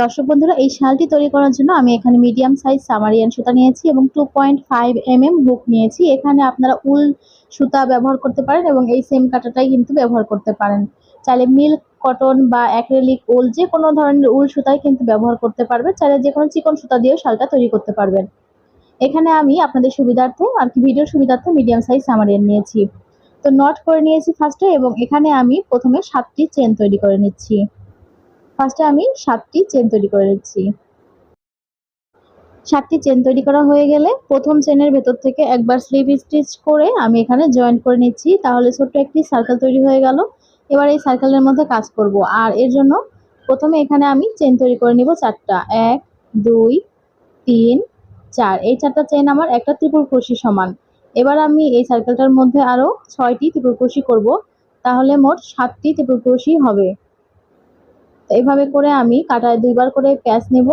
দর্শক বন্ধুরা, এই শালটি তৈরি করার জন্য আমি এখানে মিডিয়াম সাইজ সামারিয়ান সুতা নিয়েছি এবং two point five M M hook নিয়েছি। এখানে আপনারা উল সুতা ব্যবহার করতে পারেন এবং এই সেম কাটাটাই কিন্তু ব্যবহার করতে পারেন। চাইলে মিল্ক কটন বা অ্যাক্রেলিক উল যে কোনো ধরনের উল সুতাই কিন্তু ব্যবহার করতে পারবেন। চাইলে যে কোনো চিকন সুতা দিয়েও শালটা তৈরি করতে পারবেন। এখানে আমি আপনাদের সুবিধার্থে আর কি ভিডিওর সুবিধার্থে মিডিয়াম সাইজ সামারিয়ান নিয়েছি। তো নট করে নিয়েছি ফার্স্টে এবং এখানে আমি প্রথমে সাতটি চেন তৈরি করে নিচ্ছি। ফার্স্টে আমি সাতটি চেন তৈরি করে নিচ্ছি। সাতটি চেন তৈরি করা হয়ে গেলে প্রথম চেনের ভেতর থেকে একবার স্লিপ স্টিচ করে আমি এখানে জয়েন করে নিচ্ছি। তাহলে ছোট্ট একটি সার্কেল তৈরি হয়ে গেল। এবার এই সার্কেলের মধ্যে কাজ করব। আর এর জন্য প্রথমে এখানে আমি চেন তৈরি করে নিব চারটা। এক, দুই, তিন, চার। এই চারটা চেন আমার একটা ত্রিপুর ক্রোশি সমান। এবার আমি এই সার্কেলটার মধ্যে আরও ছয়টি ত্রিপুর ক্রোশি করব। তাহলে মোট সাতটি ত্রিপুর ক্রোশি হবে। তো এইভাবে করে আমি কাটায় দুইবার করে প্যাচ নেব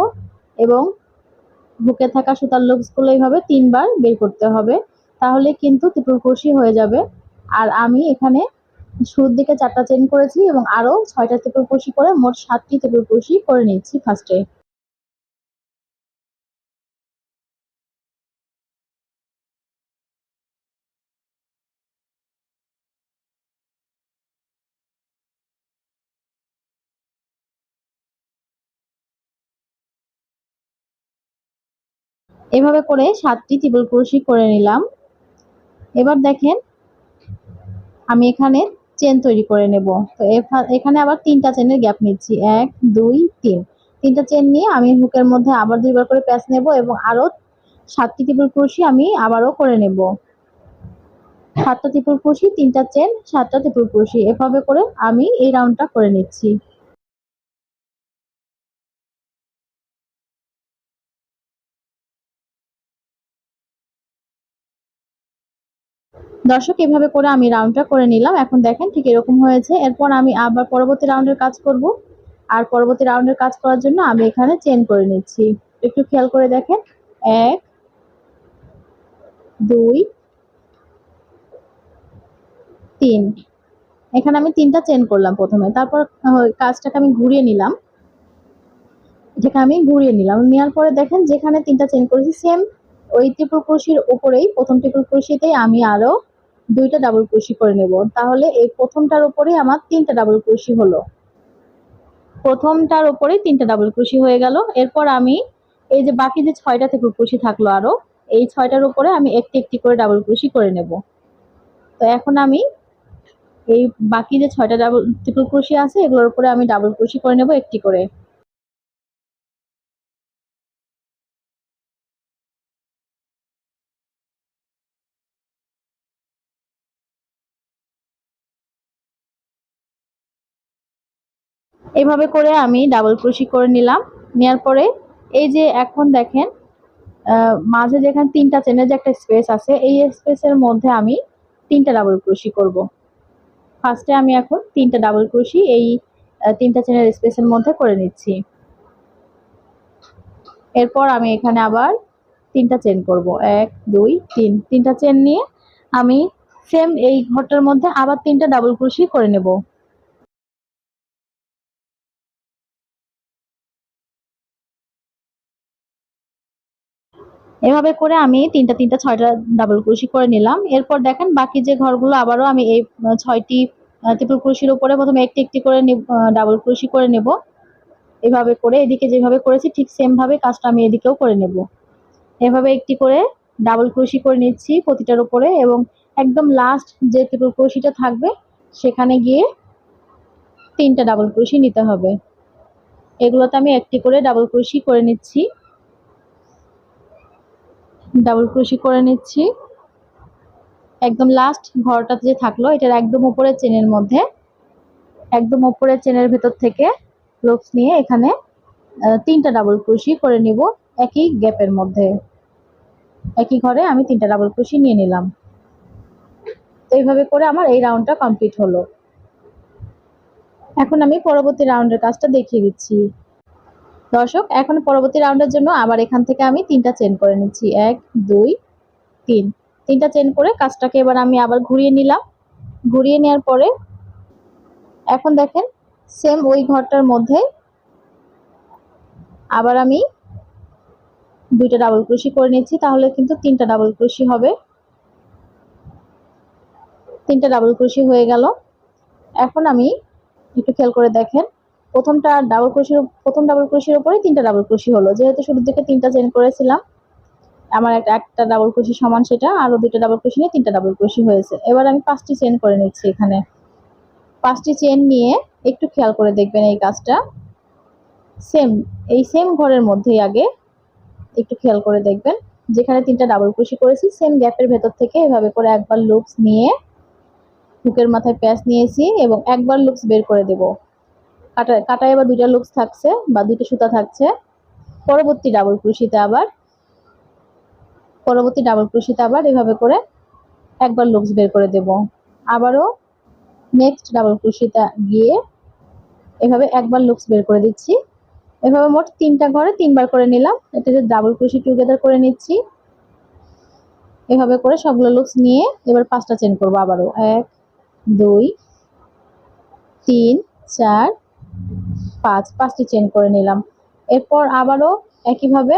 এবং বুকে থাকা সুতার লুপসগুলো এইভাবে তিনবার বের করতে হবে, তাহলে কিন্তু ত্রিপুর ক্রোশি হয়ে যাবে। আর আমি এখানে শুরুর দিকে চারটা চেন করেছি এবং আরও ছয়টা ত্রিপুর ক্রোশি করে, মোট সাতটি ত্রিপুর ক্রোশি করে নিচ্ছি ফার্স্টে এভাবে করে সাতটি ত্রিপুল ক্রোশি করে নিলাম। এবার দেখেন, আমি এখানে চেন তৈরি করে নেব। তো এখানে আবার তিনটা চেনের গ্যাপ নিচ্ছি। এক, দুই, তিন। তিনটা চেন নিয়ে আমি হুকের মধ্যে আবার দুইবার করে প্যাচ নেব এবং আরও সাতটি ত্রিপুল ক্রোশি আমি আবারও করে নেব। সাতটা ত্রিপুল ক্রোশি তিনটা চেন সাতটা ত্রিপুল ক্রোশি এভাবে করে আমি এই রাউন্ডটা করে নিচ্ছি। দর্শক, এভাবে করে আমি রাউন্ডটা করে নিলাম। এখন দেখেন ঠিক এরকম হয়েছে। এরপর আমি আবার পরবর্তী রাউন্ডের কাজ করব। আর পরবর্তী রাউন্ডের কাজ করার জন্য আমি এখানে চেন করে নিচ্ছি। একটু খেয়াল করে দেখেন। এক, দুই, তিন। এখানে আমি তিনটা চেন করলাম প্রথমে। তারপর কাজটাকে আমি ঘুরিয়ে নিলাম। এটাকে আমি ঘুরিয়ে নিলাম। নেওয়ার পরে দেখেন যেখানে তিনটা চেন করেছি সেম ওই ত্রিপুল ক্রোশির উপরেই, প্রথম ত্রিপুল ক্রোশিতেই আমি আরও দুইটা ডাবল ক্রোশি করে নেব। তাহলে এই প্রথমটার উপরেই আমার তিনটা ডাবল ক্রোশি হলো। প্রথমটার উপরেই তিনটা ডাবল ক্রোশি হয়ে গেল। এরপর আমি এই যে বাকি যে ছয়টা ত্রিপুল ক্রোশি থাকল আরও, এই ছয়টার উপরে আমি একটি একটি করে ডাবল ক্রোশি করে নেব। তো এখন আমি এই বাকি যে ছয়টা ডাবল ত্রিপুল ক্রোশি আছে, এগুলোর উপরে আমি ডাবল ক্রোশি করে নেব একটি করে। এভাবে করে আমি ডাবল ক্রোশি করে নিলাম। নেওয়ার পরে এই যে এখন দেখেন মাঝে যেখানে তিনটা চেনের যে একটা স্পেস আছে, এই স্পেসের মধ্যে আমি তিনটা ডাবল ক্রোশি করব। ফার্স্টে আমি এখন তিনটা ডাবল ক্রোশি এই তিনটা চেনের স্পেসের মধ্যে করে নিচ্ছি। এরপর আমি এখানে আবার তিনটা চেন করব। এক, দুই, তিন। তিনটা চেন নিয়ে আমি সেম এই ঘরটার মধ্যে আবার তিনটা ডাবল ক্রোশি করে নেব। এভাবে করে আমি তিনটা তিনটা, ছয়টা ডাবল ক্রোশি করে নিলাম। এরপর দেখেন বাকি যে ঘরগুলো আবারও আমি এই ছয়টি ত্রিপুল ক্রোশির উপরে প্রথমে একটি একটি করে ডাবল ক্রোশি করে নেব। এভাবে করে এদিকে যেভাবে করেছি ঠিক সেম ভাবে কাজটা আমি এদিকেও করে নেব। এভাবে একটি করে ডাবল ক্রোশি করে নিচ্ছি প্রতিটার উপরে এবং একদম লাস্ট যে ত্রিপুল ক্রোশিটা থাকবে সেখানে গিয়ে তিনটা ডাবল ক্রোশি নিতে হবে। এগুলোতে আমি একটি করে ডাবল ক্রোশি করে নিচ্ছি। ডাবল ক্রোশি করে নিচ্ছি। একদম লাস্ট ঘরটাতে যে থাকল, এটার একদম উপরের চেনের মধ্যে, একদম উপরের চেনের ভেতর থেকে লুপস নিয়ে এখানে তিনটা ডাবল ক্রোশি করে নিব একই গ্যাপের মধ্যে। একই ঘরে আমি তিনটা ডাবল ক্রোশি নিয়ে নিলাম। এইভাবে করে আমার এই রাউন্ডটা কমপ্লিট হলো। এখন আমি পরবর্তী রাউন্ডের কাজটা দেখিয়ে দিচ্ছি। দর্শক, এখন পরবর্তী রাউন্ডের জন্য আবার এখান থেকে আমি তিনটা চেন করে নিচ্ছি। এক, দুই, তিন। তিনটা চেন করে কাজটাকে এবার আমি আবার ঘুরিয়ে নিলাম। ঘুরিয়ে নেওয়ার পরে এখন দেখেন সেম ওই ঘরটার মধ্যে আবার আমি দুইটা ডাবল ক্রোশি করে নিচ্ছি, তাহলে কিন্তু তিনটা ডাবল ক্রোশি হবে। তিনটা ডাবল ক্রোশি হয়ে গেল। এখন আমি একটু খেয়াল করে দেখেন প্রথমটা ডাবল ক্রোশির প্রথম ডাবল ক্রোশির উপরে তিনটা ডাবল ক্রোশি হলো। যেহেতু শুরুর দিকে তিনটা চেন করেছিলাম, আমার একটা একটা ডাবল ক্রোশি সমান সেটা আরও দুটো ডাবল ক্রোশি নিয়ে তিনটা ডাবল ক্রোশি হয়েছে। এবার আমি পাঁচটি চেন করে নিচ্ছি এখানে। পাঁচটি চেন নিয়ে একটু খেয়াল করে দেখবেন এই কাজটা। সেম এই সেম ঘরের মধ্যেই আগে একটু খেয়াল করে দেখবেন। যেখানে তিনটা ডাবল ক্রোশি করেছি সেম গ্যাপের ভেতর থেকে এভাবে করে একবার লুপস নিয়ে হুকের মাথায় প্যাঁচ নিয়েছি এবং একবার লুপস বের করে দেব। কাটা কাটায় এবার দুইটা লুপস থাকছে বা দুইটা সুতা থাকছে। পরবর্তী ডাবল ক্রোশিতে আবার, পরবর্তী ডাবল ক্রোশিতে আবার এভাবে করে একবার লুপস বের করে দেব। আবারও নেক্সট ডাবল ক্রোশিতে গিয়ে এভাবে একবার লুপস বের করে দিচ্ছি। এভাবে মোট তিনটা ঘরে তিনবার করে নিলাম। এটাতে ডাবল ক্রোশি টুগেদার করে নিচ্ছি, এভাবে করে সবগুলো লুপস নিয়ে এবার পাঁচটা চেন করব আবারও। এক, দুই, তিন, চার পাঁচ, পাঁচটি চেন করে নিলাম। এরপর আবারও একইভাবে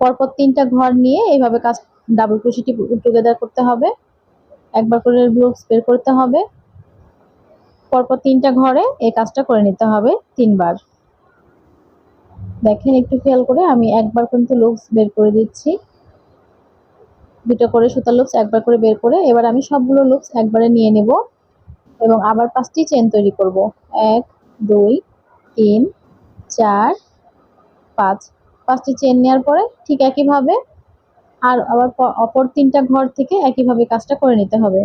পরপর তিনটা ঘর নিয়ে এইভাবে কাজ ডাবল ক্রোশিটি টুগেদার করতে হবে। একবার করে লুপস বের করতে হবে। পরপর তিনটা ঘরে এই কাজটা করে নিতে হবে তিনবার। দেখেন, একটু খেয়াল করে আমি একবার কিন্তু লুপস বের করে দিচ্ছি। দুটো করে সুতার লুপস একবার করে বের করে এবার আমি সবগুলো লুপস একবারে নিয়ে নেব এবং আবার পাঁচটি চেন তৈরি করব। এক দুই, তিন, চার, পাঁচ। পাঁচটি চেন নেওয়ার পরে ঠিক একইভাবে আর আবার অপর তিনটা ঘর থেকে একইভাবে কাজটা করে নিতে হবে।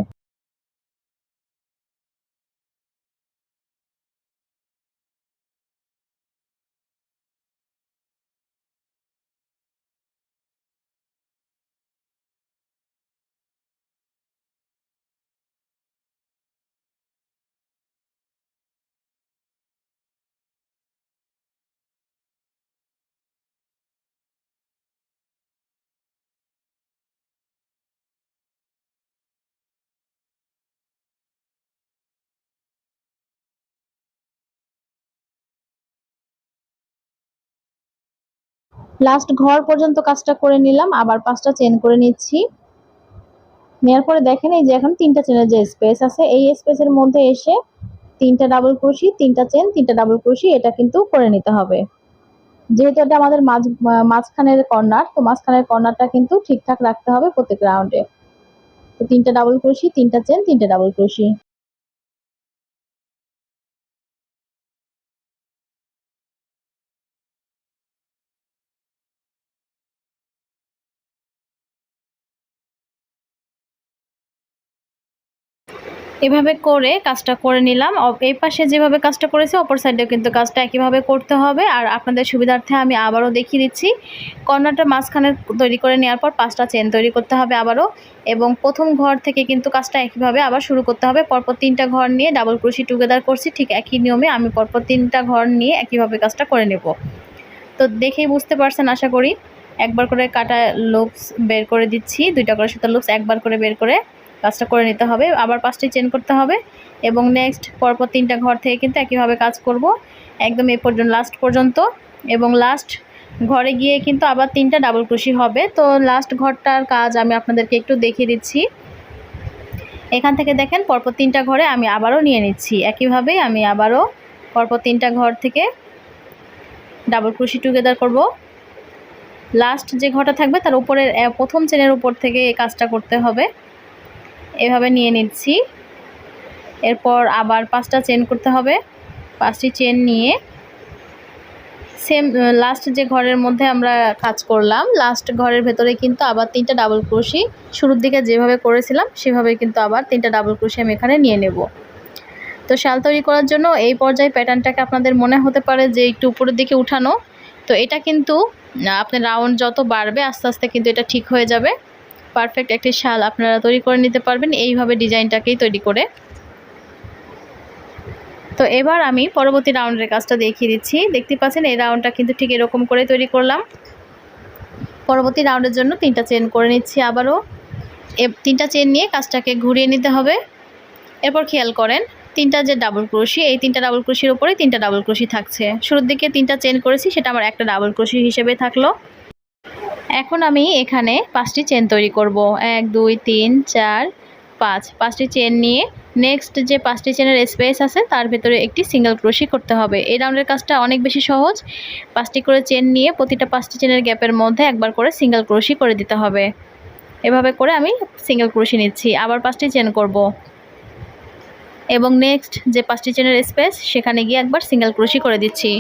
লাস্ট ঘর পর্যন্ত কাজটা করে নিলাম, আবার পাঁচটা চেন করে নিচ্ছি। নেওয়ার পরে দেখেন এই যে এখন তিনটা চেনের যে স্পেস আছে, এই স্পেসের মধ্যে এসে তিনটা ডাবল ক্রোশি তিনটা চেন তিনটা ডাবল ক্রোশি এটা কিন্তু করে নিতে হবে। যেহেতু এটা আমাদের মাঝ, মাঝখানের কর্নার তো মাঝখানের কর্নারটা কিন্তু ঠিকঠাক রাখতে হবে প্রত্যেক রাউন্ডে তো তিনটা ডাবল ক্রোশি তিনটা চেন তিনটা ডাবল ক্রোশি এভাবে করে কাজটা করে নিলাম। এই পাশে যেভাবে কাজটা করেছি, অপর সাইডেও কিন্তু কাজটা একইভাবে করতে হবে। আর আপনাদের সুবিধার্থে আমি আবারও দেখিয়ে দিচ্ছি। কর্নারটা মাঝখানে তৈরি করে নেওয়ার পর পাঁচটা চেন তৈরি করতে হবে আবারও। এবং প্রথম ঘর থেকে কিন্তু কাজটা একইভাবে আবার শুরু করতে হবে। পরপর তিনটা ঘর নিয়ে ডাবল ক্রোশি টুগেদার করছি। ঠিক একই নিয়মে আমি পরপর তিনটা ঘর নিয়ে একইভাবে কাজটা করে নেব। তো দেখেই বুঝতে পারছেন, আশা করি। একবার করে কাটা লুপস বের করে দিচ্ছি। দুইটা করে সুতার লুপস একবার করে বের করে কাজটা করে নিতে হবে, আবার পাঁচটি চেন করতে হবে এবং নেক্সট পরপর তিনটা ঘর থেকে কিন্তু একইভাবে কাজ করব, একদম এ পর্যন্ত লাস্ট পর্যন্ত এবং লাস্ট ঘরে গিয়ে কিন্তু আবার তিনটা ডাবল ক্রুশি হবে। তো লাস্ট ঘরটার কাজ আমি আপনাদেরকে একটু দেখিয়ে দিচ্ছি। এখান থেকে দেখেন পরপর তিনটা ঘরে আমি আবারও নিয়ে নিচ্ছি। একইভাবে আমি আবারও পরপর তিনটা ঘর থেকে ডাবল ক্রুশি টুগেদার করব। লাস্ট যে ঘরটা থাকবে তার উপরের প্রথম চেনের উপর থেকে এই কাজটা করতে হবে। এভাবে নিয়ে নিচ্ছি। এরপর আবার পাঁচটা চেন করতে হবে। পাঁচটি চেন নিয়ে সেম লাস্ট যে ঘরের মধ্যে আমরা কাজ করলাম লাস্ট ঘরের ভেতরে কিন্তু আবার তিনটা ডাবল ক্রোশি শুরুর দিকে যেভাবে করেছিলাম, সেভাবে কিন্তু আবার তিনটা ডাবল ক্রোশি আমি এখানে নিয়ে নেব। তো শাল তৈরি করার জন্য এই পর্যায়ে প্যাটার্নটাকে আপনাদের মনে হতে পারে যে একটু উপরের দিকে উঠানো। তো এটা কিন্তু আপনার রাউন্ড যত বাড়বে, আস্তে আস্তে কিন্তু এটা ঠিক হয়ে যাবে। পারফেক্ট একটি শাল আপনারা তৈরি করে নিতে পারবেন। এইভাবে ডিজাইনটাকেই তৈরি করে। তো এবার আমি পরবর্তী রাউন্ডের কাজটা দেখিয়ে দিচ্ছি। দেখতে পাচ্ছেন, এই রাউন্ডটা কিন্তু ঠিক এরকম করে তৈরি করলাম। পরবর্তী রাউন্ডের জন্য তিনটা চেন করে নিচ্ছি আবারও। তিনটা চেন নিয়ে কাজটাকে ঘুরিয়ে নিতে হবে। এরপর খেয়াল করেন, তিনটা যে ডাবল ক্রোশি, এই তিনটা ডাবল ক্রোশির উপরে তিনটা ডাবল ক্রোশি থাকছে। শুরুর দিকে তিনটা চেন করেছি, সেটা আমার একটা ডাবল ক্রোশি হিসেবে থাকল। এখন আমি এখানে পাঁচটি চেন তৈরি করব। এক, দুই, তিন, চার, পাঁচ। পাঁচটি চেন নিয়ে নেক্সট যে পাঁচটি চেনের স্পেস আছে, তার ভেতরে একটি সিঙ্গেল ক্রোশি করতে হবে। এই রাউন্ডের কাজটা অনেক বেশি সহজ। পাঁচটি করে চেন নিয়ে প্রতিটা পাঁচটি চেনের গ্যাপের মধ্যে একবার করে সিঙ্গেল ক্রোশি করে দিতে হবে। এভাবে করে আমি সিঙ্গেল ক্রোশি নিচ্ছি। আবার পাঁচটি চেন করব। এবং নেক্সট যে পাঁচটি চেনের স্পেস সেখানে গিয়ে একবার সিঙ্গেল ক্রোশি করে দিচ্ছি।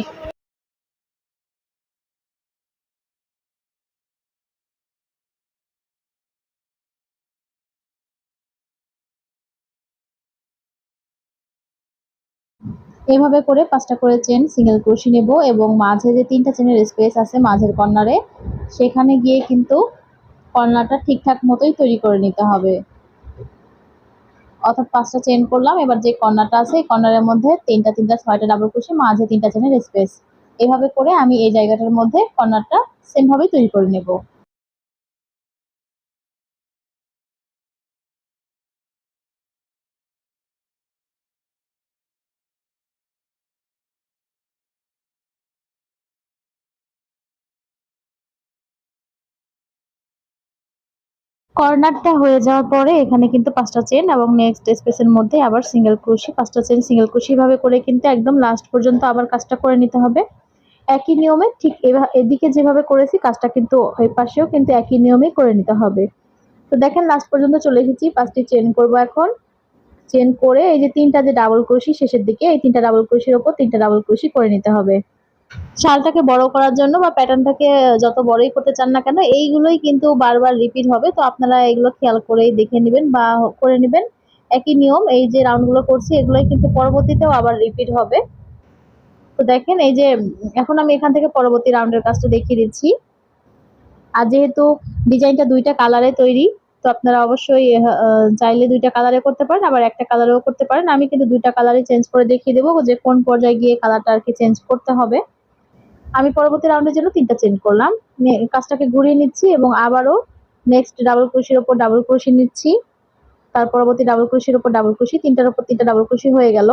এভাবে করে পাঁচটা করে চেন সিঙ্গেল ক্রোশি নেব এবং মাঝে যে তিনটা চেনের স্পেস আছে মাঝের কর্নারে, সেখানে গিয়ে কিন্তু কর্নারটা ঠিকঠাক মতোই তৈরি করে নিতে হবে। অর্থাৎ পাঁচটা চেন করলাম, এবার যে কর্নারটা আছে, এই কর্নারের মধ্যে তিনটা তিনটা, ছয়টা ডাবল ক্রোশি মাঝে তিনটা চেনের স্পেস এভাবে করে আমি এই জায়গাটার মধ্যে কর্নারটা সেমভাবেই তৈরি করে নেব। কর্নারটা হয়ে যাওয়ার পরে এখানে কিন্তু পাঁচটা চেন এবং নেক্সট স্পেসের মধ্যে আবার সিঙ্গেল ক্রুশি পাঁচটা চেন সিঙ্গেল ক্রুশি করে কিন্তু একদম লাস্ট পর্যন্ত আবার কাজটা করে নিতে হবে। একই নিয়মে ঠিক এদিকে যেভাবে করেছি কাজটা কিন্তু ওই পাশেও কিন্তু একই নিয়মেই করে নিতে হবে। তো দেখেন লাস্ট পর্যন্ত চলে এসেছি, পাঁচটি চেন করব এখন। চেন করে এই যে তিনটা যে ডাবল ক্রুশি শেষের দিকে, এই তিনটা ডাবল ক্রুশির ওপর তিনটা ডাবল ক্রুশি করে নিতে হবে। শালটাকে বড় করার জন্য বা প্যাটার্নটাকে যত বড়ই করতে চান না কেন, এইগুলোই কিন্তু বারবার রিপিট হবে। তো আপনারা এগুলো খেয়াল করেই দেখে নেবেন বা করে নেবেন। একই নিয়ম, এই যে রাউন্ডগুলো করছি, এগুলোই কিন্তু পরবর্তীতেও আবার রিপিট হবে। তো দেখেন, এই যে, এখন আমি এখান থেকে পরবর্তী রাউন্ডের কাজটা দেখিয়ে দিচ্ছি। আর যেহেতু ডিজাইনটা দুইটা কালারে তৈরি, তো আপনারা অবশ্যই চাইলে দুইটা কালারে করতে পারেন, আবার একটা কালারেও করতে পারেন। আমি কিন্তু দুইটা কালারে চেঞ্জ করে দেখিয়ে দেবো যে কোন পর্যায়ে গিয়ে কালারটা আর কি চেঞ্জ করতে হবে। আমি পরবর্তী রাউন্ডের জন্য তিনটা চেঞ্জ করলাম। কাজটাকে ঘুরিয়ে নিচ্ছি এবং আবারও নেক্সট ডাবল ক্রুশির ওপর ডাবল ক্রুশি নিচ্ছি। তার পরবর্তী ডাবল ক্রুশির ওপর ডাবল ক্রুশি তিনটার ওপর তিনটা ডাবল ক্রুশি হয়ে গেল।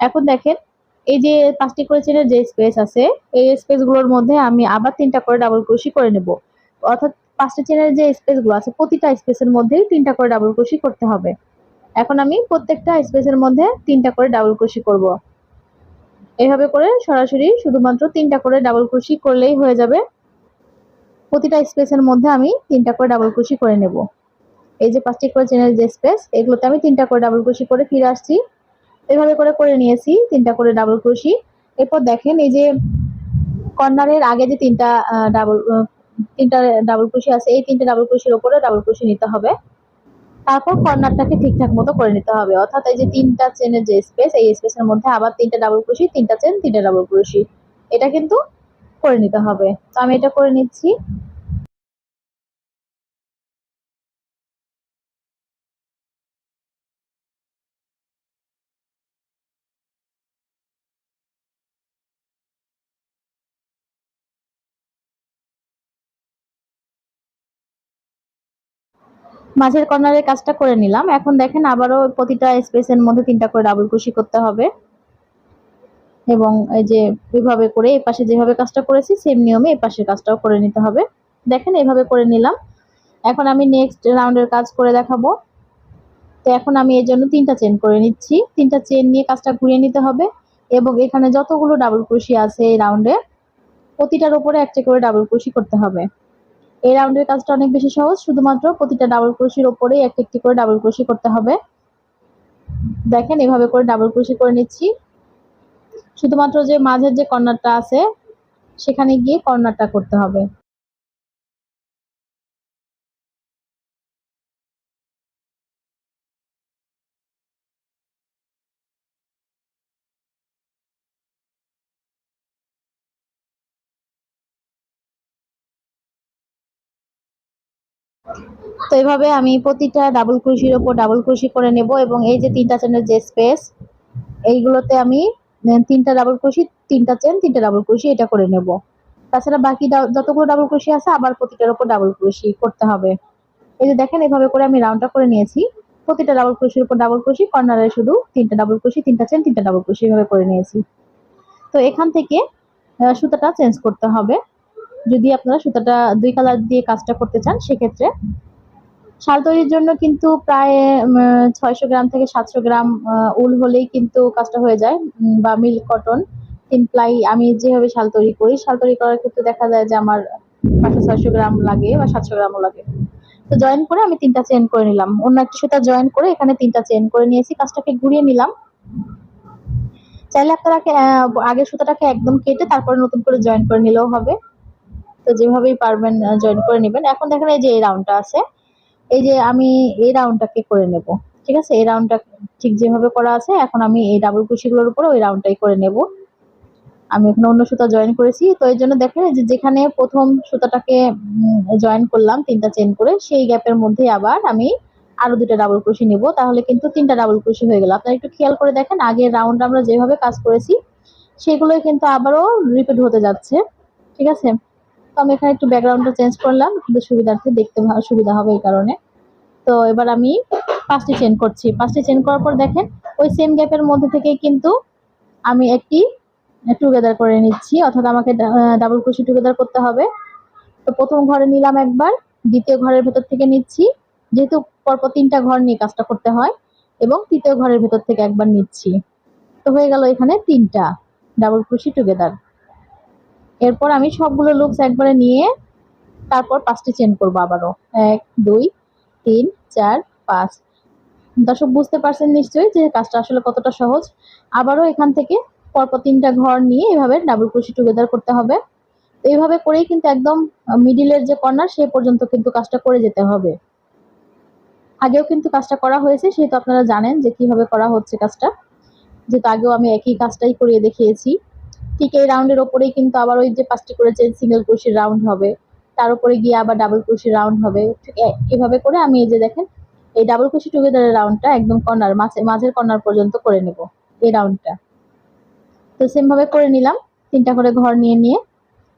এখন দেখেন, এই যে পাঁচটি করে চেনের যে স্পেস আছে, এই স্পেসগুলোর মধ্যে আমি আবার তিনটা করে ডাবল ক্রুশি করে নেব। অর্থাৎ পাঁচটি চেনের যে স্পেসগুলো আছে, প্রতিটা স্পেসের মধ্যেই তিনটা করে ডাবল ক্রুশি করতে হবে। এখন আমি প্রত্যেকটা স্পেসের মধ্যে তিনটা করে ডাবল ক্রুশি করব। এভাবে করে সরাসরি শুধুমাত্র তিনটা করে ডাবল ক্রুশি করলেই হয়ে যাবে। প্রতিটা স্পেসের মধ্যে আমি তিনটা করে ডাবল ক্রুশি করে নেব। এই যে পাঁচটি করে চেনের যে স্পেস এগুলোতে আমি তিনটা করে ডাবল ক্রুশি করে ফিরে আসছি। এভাবে করে করে নিয়েছি, তিনটা করে ডাবল ক্রুশি এরপর দেখেন এই যে কর্নারের আগে যে তিনটা ডাবল তিনটা ডাবল ক্রুশি আছে, এই তিনটা ডাবল ক্রুশির ওপরে ডাবল ক্রুশি নিতে হবে। তারপর কর্নারটাকে ঠিকঠাক মতো করে নিতে হবে। অর্থাৎ এই যে তিনটা চেনের যে স্পেস এই স্পেসের মধ্যে আবার তিনটা ডাবল ক্রুশি তিনটা চেন তিনটা ডাবল ক্রুশি এটা কিন্তু করে নিতে হবে। তো আমি এটা করে নিচ্ছি। মাঝের কর্নারের কাজটা করে নিলাম। এখন দেখেন আবারও প্রতিটা স্পেসের মধ্যে তিনটা করে ডাবল কুশি করতে হবে। এবং এই যে ওইভাবে করে এই পাশে যেভাবে কাজটা করেছি সেম নিয়মে এই পাশের কাজটাও করে নিতে হবে। দেখেন এইভাবে করে নিলাম। এখন আমি নেক্সট রাউন্ডের কাজ করে দেখাবো। তো এখন আমি এর জন্য তিনটা চেন করে নিচ্ছি। তিনটা চেন নিয়ে কাজটা ঘুরিয়ে নিতে হবে এবং এখানে যতগুলো ডাবল কুশি আছে এই রাউন্ডে প্রতিটার উপরে একটা করে ডাবল কুশি করতে হবে। এই রাউন্ডের কাজটা অনেক বেশি সহজ, শুধুমাত্র প্রতিটা ডাবল ক্রোশির ওপরেই এক একটি করে ডাবল ক্রোশি করতে হবে। দেখেন এভাবে করে ডাবল ক্রোশি করে নিচ্ছি। শুধুমাত্র যে মাঝের যে কর্নারটা আছে, সেখানে গিয়ে কর্নারটা করতে হবে। তো এইভাবে আমি প্রতিটা ডাবল ক্রুশির ওপর ডাবল ক্রুশি করে নেব এবং এই যে তিনটা চেনের যে স্পেস এইগুলোতে আমি তিনটা ডাবল ক্রুশি তিনটা চেন তিনটা ডাবল ক্রুশি এটা করে নেব। তাছাড়া বাকি যতগুলো ডাবল ক্রুশি আছে, আবার প্রতিটার ওপর ডাবল ক্রুশি করতে হবে। এই যে দেখেন, এভাবে করে আমি রাউন্ডটা করে নিয়েছি। প্রতিটা ডাবল ক্রোশের উপর ডাবল ক্রোশি কর্নারে শুধু তিনটা ডাবল ক্রোশি তিনটা চেন তিনটা ডাবল ক্রোশি এভাবে করে নিয়েছি। তো এখান থেকে সুতাটা চেঞ্জ করতে হবে। যদি আপনারা সুতাটা দুই কালার দিয়ে কাজটা করতে চান, সেক্ষেত্রে শাল তৈরির জন্য কিন্তু প্রায় ছয়শো গ্রাম থেকে সাতশো গ্রাম উল হলেই কিন্তু কাজটা হয়ে যায় বা মিল্ক কটন, তিন প্লাই। আমি যেভাবে শাল তৈরি করি শাল তৈরি করার ক্ষেত্রে দেখা যায় যে আমার পাঁচশো, ছয়শো গ্রাম লাগে বা সাতশো গ্রামও লাগে। তো জয়েন করে আমি তিনটা চেন করে নিলাম। অন্য একটা সুতা জয়েন করে এখানে তিনটা চেন করে নিয়েছি, কাজটাকে ঘুরিয়ে নিলাম। চাইলে আপনারা আগের সুতাটাকে একদম কেটে তারপরে নতুন করে জয়েন করে নিলেও হবে। তো যেভাবেই পারবেন জয়েন করে নেবেন। এখন দেখেন এই যে এই রাউন্ডটা আছে। এই যে আমি এই রাউন্ডটাকে করে নেব, ঠিক আছে? এই রাউন্ডটা ঠিক যেভাবে করা আছে, এখন আমি এই ডাবল কুশিগুলোর উপরে ওই রাউন্ডটাই করে নেব। আমি এখানে অন্য সুতা জয়েন করেছি। তো এই জন্য দেখেন যে যেখানে প্রথম সুতাটাকে জয়েন করলাম, তিনটা চেন করে, সেই গ্যাপের মধ্যে আবার আমি আরও দুটা ডাবল ক্রোশি নেব। তাহলে কিন্তু তিনটা ডাবল ক্রোশি হয়ে গেল। আপনারা একটু খেয়াল করে দেখেন, আগের রাউন্ড আমরা যেভাবে কাজ করেছি, সেগুলোই কিন্তু আবারও রিপিট হতে যাচ্ছে, ঠিক আছে? তো আমি এখানে একটু ব্যাকগ্রাউন্ডটা চেঞ্জ করলাম সুবিধার্থে দেখতে সুবিধা হবে এই কারণে। তো এবার আমি পাঁচটি চেন করছি। পাঁচটি চেন করার পর দেখেন, ওই সেম গ্যাপের মধ্যে থেকেই কিন্তু আমি একটি টুগেদার করে নিচ্ছি, অর্থাৎ আমাকে ডাবল ক্রোশি টুগেদার করতে হবে। তো প্রথম ঘরে নিলাম একবার, দ্বিতীয় ঘরের ভেতর থেকে নিচ্ছি, যেহেতু পরপর তিনটা ঘর নিয়ে কাজটা করতে হয়, এবং তৃতীয় ঘরের ভেতর থেকে একবার নিচ্ছি। তো হয়ে গেল এখানে তিনটা ডাবল ক্রোশি টুগেদার এরপর আমি সবগুলো লুকস একবারে নিয়ে তারপর পাঁচটি চেন করব আবারও। এক, দুই, তিন, চার, পাঁচ। দর্শক, বুঝতে পারছেন নিশ্চয়ই যে কাজটা আসলে কতটা সহজ। আবারও এখান থেকে পরপর তিনটা ঘর নিয়ে এভাবে ডাবল ক্রোশি টুগেদার করতে হবে। তো এইভাবে করেই কিন্তু একদম মিডিলের যে কর্নার সে পর্যন্ত কিন্তু কাজটা করে যেতে হবে। আগেও কিন্তু কাজটা করা হয়েছে, সেহেতু আপনারা জানেন যে কীভাবে করা হচ্ছে কাজটা। যেহেতু আগেও আমি একই কাজটাই করিয়ে দেখিয়েছি। ঠিক এই রাউন্ডের ওপরেই কিন্তু আবার ওই যে পাঁচটি করে চেন সিঙ্গেল ক্রোশির রাউন্ড হবে। তার উপরে গিয়ে আবার ডাবল ক্রোশির রাউন্ড হবে। ঠিক এভাবে করে আমি এই যে দেখেন, এই ডাবল ক্রোশি টুগেদারের রাউন্ডটা একদম কর্নার মাঝে মাঝের কর্নার পর্যন্ত করে নেব এই রাউন্ডটা তো সেম ভাবে করে নিলাম, তিনটা করে ঘর নিয়ে নিয়ে।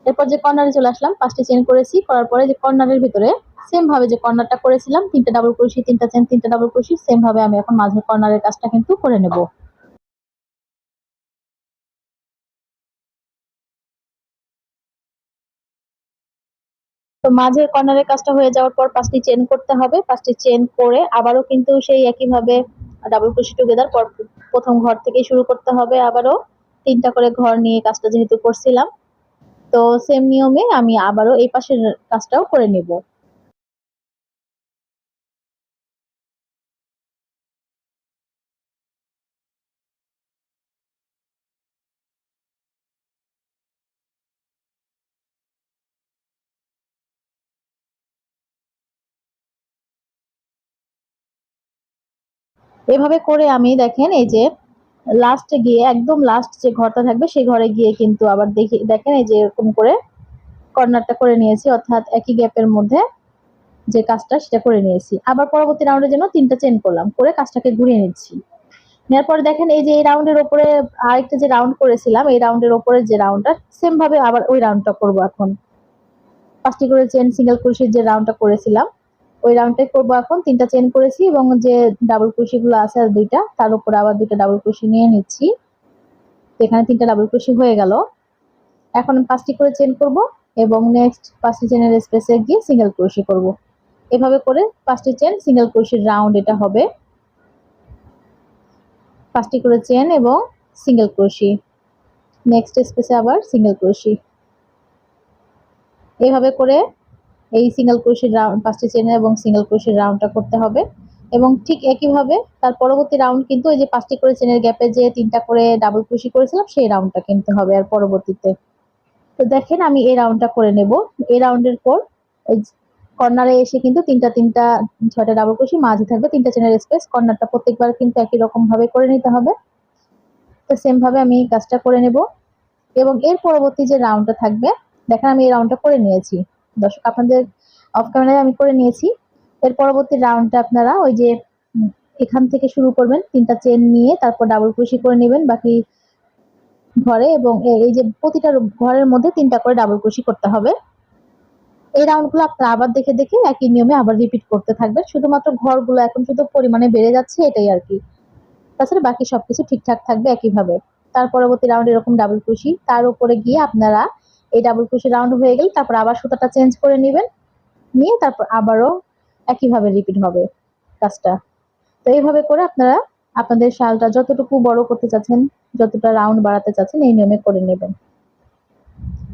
এরপর যে কর্নারে চলে আসলাম, পাঁচটি চেন করেছি, করার পরে যে কর্নারের ভিতরে সেম ভাবে যে কর্নারটা করেছিলাম, তিনটা ডাবল ক্রোশি তিনটা চেন তিনটা ডাবল ক্রোশি সেম ভাবে আমি এখন মাঝের কর্নারের কাজটা কিন্তু করে নেব। তো মাঝের কর্নারের কাজটা হয়ে যাওয়ার পর পাঁচটি চেন করতে হবে। পাঁচটি চেন করে আবারও কিন্তু সেই একইভাবে ডাবল ক্রোশি টুগেদার পর প্রথম ঘর থেকেই শুরু করতে হবে। আবারও তিনটা করে ঘর নিয়ে কাজটা যেহেতু করছিলাম, তো সেম নিয়মে আমি আবারও এই পাশের কাজটাও করে নেব। এভাবে করে আমি দেখেন, এই যে লাস্টে গিয়ে, একদম লাস্ট যে ঘরটা থাকবে, সেই ঘরে গিয়ে কিন্তু আবার দেখি, দেখেন এই যে এরকম করে কর্নারটা করে নিয়েছি, অর্থাৎ একই গ্যাপের মধ্যে যে কাজটা সেটা করে নিয়েছি। আবার পরবর্তী রাউন্ডের জন্য তিনটা চেন করলাম, করে কাজটাকে ঘুরিয়ে নিচ্ছি। নেওয়ার পরে দেখেন, এই যে এই রাউন্ডের ওপরে আরেকটা যে রাউন্ড করেছিলাম, এই রাউন্ডের ওপরে যে রাউন্ডটা সেম ভাবে আবার ওই রাউন্ডটা করব এখন। পাঁচটি করে চেন সিঙ্গেল ক্রোশের যে রাউন্ডটা করেছিলাম ওই রাউন্ডটাই করব এখন। তিনটা চেন করেছি এবং যে ডাবল ক্রোশি গুলো আছে আর দুইটা, তার উপরে আবার দুইটা ডাবল ক্রোশি নিয়ে নিচ্ছি। এখানে তিনটা ডাবল ক্রোশি হয়ে গেল। এখন পাঁচটি করে চেন করব এবং নেক্সট পাঁচটি চেনের স্পেসে গিয়ে সিঙ্গেল ক্রোশি করব। এভাবে করে পাঁচটি চেন সিঙ্গেল ক্রোশির রাউন্ড এটা হবে। পাঁচটি করে চেন এবং সিঙ্গেল ক্রোশি নেক্সট স্পেসে আবার সিঙ্গেল ক্রোশি এভাবে করে এই সিঙ্গেল ক্রোশির রাউন্ড পাঁচটি চেনের এবং সিঙ্গেল ক্রোশির রাউন্ডটা করতে হবে। এবং ঠিক একইভাবে তার পরবর্তী রাউন্ড কিন্তু ওই যে পাঁচটি করে চেনের গ্যাপে যে তিনটা করে ডাবল ক্রোশি করেছিলাম, সেই রাউন্ডটা কিনতে হবে আর পরবর্তীতে। তো দেখেন আমি এই রাউন্ডটা করে নেব। এই রাউন্ডের পর কর্নারে এসে কিন্তু তিনটা তিনটা, ছয়টা ডাবল ক্রোশি মাঝে থাকবে তিনটা চেনের স্পেস কর্নারটা প্রত্যেকবার কিন্তু একই রকম ভাবে করে নিতে হবে। তো সেম ভাবে আমি কাজটা করে নেব। এবং এর পরবর্তী যে রাউন্ডটা থাকবে, দেখেন আমি এই রাউন্ডটা করে নিয়েছি। দর্শক আপনাদের অফ ক্যামেরায় আমি করে নিয়েছি। এর পরবর্তী রাউন্ডটা আপনারা ওই যে এখান থেকে শুরু করবেন, তিনটা চেন নিয়ে তারপর ডাবল ক্রোশি করে নেবেন, বাকি ঘরে এবং এই যে প্রতিটা ঘরের মধ্যে তিনটা করে ডাবল ক্রোশি করতে হবে। এই রাউন্ডগুলো আপনারা আবার দেখে দেখে একই নিয়মে আবার রিপিট করতে থাকবেন। শুধুমাত্র ঘরগুলো এখন শুধু পরিমাণে বেড়ে যাচ্ছে, এটাই আর কি। তাছাড়া বাকি সবকিছু ঠিকঠাক থাকবে একইভাবে। তার পরবর্তী রাউন্ড এরকম ডাবল ক্রুশি তার উপরে গিয়ে আপনারা এই ডাবল ক্রুশি রাউন্ড হয়ে গেলে, তারপর আবার সুতাটা চেঞ্জ করে নেবেন। নিয়ে তারপর আবারও একইভাবে রিপিট হবে কাজটা। তো এইভাবে করে আপনারা আপনাদের শালটা যতটুকু বড় করতে চাচ্ছেন, যতটা রাউন্ড বাড়াতে চাচ্ছেন, এই নিয়মে করে নেবেন।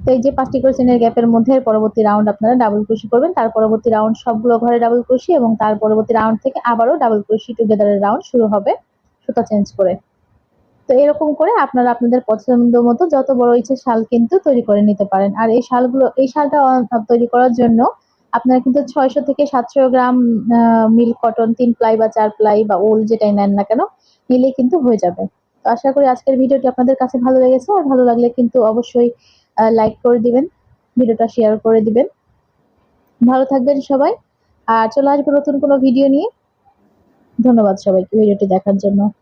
তো এই যে পাঁচটি করে চেনের গ্যাপের মধ্যে পরবর্তী রাউন্ড আপনারা ডাবল ক্রুশি করবেন, তার পরবর্তী রাউন্ড সবগুলো ঘরে ডাবল ক্রুশি এবং তার পরবর্তী রাউন্ড থেকে আবারও ডাবল ক্রুশি টুগেদারের রাউন্ড শুরু হবে সুতা চেঞ্জ করে। তো এরকম করে আপনারা আপনাদের পছন্দ মতো যত বড় ইচ্ছে শাল কিন্তু তৈরি করে নিতে পারেন। আর এই শালগুলো, এই শালটা তৈরি করার জন্য আপনারা কিন্তু ছয়শো থেকে সাতশো গ্রাম মিল্ক কটন তিন প্লাই বা চার প্লাই বা ওল যেটাই নেন না কেন নিলে কিন্তু হয়ে যাবে। তো আশা করি আজকের ভিডিওটি আপনাদের কাছে ভালো লেগেছে আর ভালো লাগলে কিন্তু অবশ্যই লাইক করে দিবেন, ভিডিওটা শেয়ার করে দিবেন। ভালো থাকবেন সবাই, আর চলে আসব নতুন কোনো ভিডিও নিয়ে। ধন্যবাদ সবাইকে ভিডিওটি দেখার জন্য।